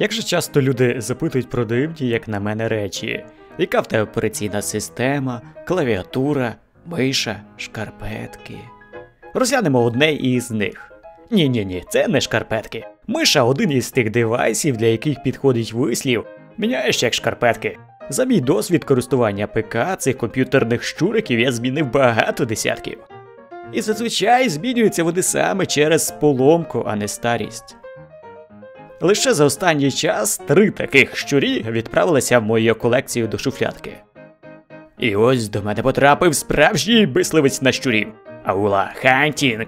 Як же часто люди запитують про дивні, як на мене, речі, яка в тебе операційна система, клавіатура, миша, шкарпетки. Розглянемо одне із них. Ні, ні, ні, це не шкарпетки. Миша один із тих девайсів, для яких підходить вислів, міняєш як шкарпетки. За мій досвід користування ПК цих комп'ютерних щуриків я змінив багато десятків. І зазвичай змінюються вони саме через поломку, а не старість. Лише за останній час три таких щурі відправилися в мою колекцію до шуфлятки. І ось до мене потрапив справжній мисливець на щурів Аула Хантінг.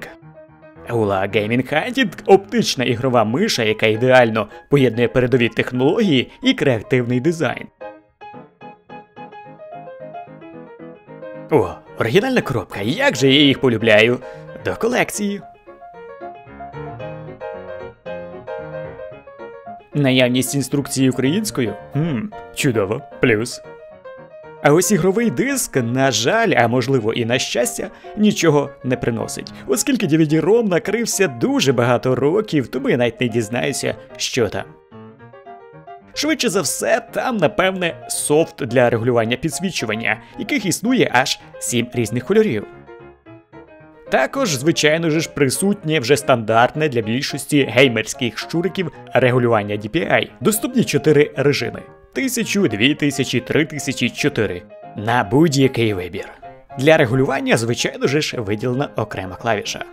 Аула Gaming Hunting – оптична ігрова миша, яка ідеально поєднує передові технології і креативний дизайн. О, оригінальна коробка, як же я їх полюбляю. До колекції. Наявність інструкції українською? Хм, чудово, плюс. А ось ігровий диск, на жаль, а можливо і на щастя, нічого не приносить, оскільки DVD-ROM накрився дуже багато років, тому я навіть не дізнаюся, що там. Швидше за все, там, напевне, софт для регулювання підсвічування, яких існує аж 7 різних кольорів. Також, звичайно ж, присутнє вже стандартне для більшості геймерських щуриків регулювання DPI. Доступні 4 режими: 1000, 2000, 3000, 4 на будь-який вибір. Для регулювання, звичайно ж, виділена окрема клавіша.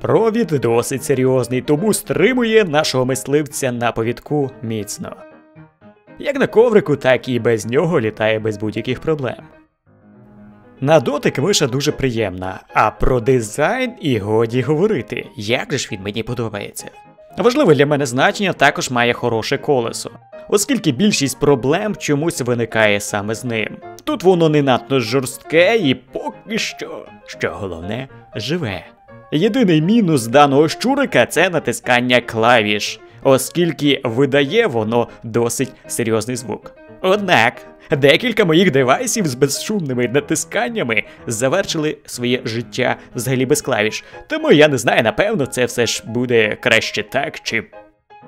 Провід досить серйозний, тому стримує нашого мисливця на повідку міцно. Як на коврику, так і без нього літає без будь-яких проблем. На дотик миша дуже приємна, а про дизайн і годі говорити, як же ж він мені подобається. Важливе для мене значення також має хороше колесо, оскільки більшість проблем чомусь виникає саме з ним. Тут воно не надто жорстке і поки що, що головне, живе. Єдиний мінус даного щурика це натискання клавіш, оскільки видає воно досить серйозний звук. Однак. Декілька моїх девайсів з безшумними натисканнями завершили своє життя взагалі без клавіш, тому я не знаю, напевно, це все ж буде краще так чи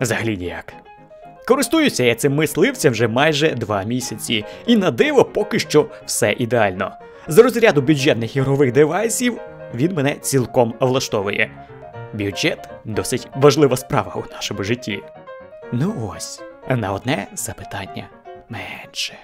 взагалі ніяк. Користуюся я цим мисливцем вже майже два місяці, і на диво поки що все ідеально. З розряду бюджетних ігрових девайсів він мене цілком влаштовує. Бюджет досить важлива справа у нашому житті. Ну ось, на одне запитання менше.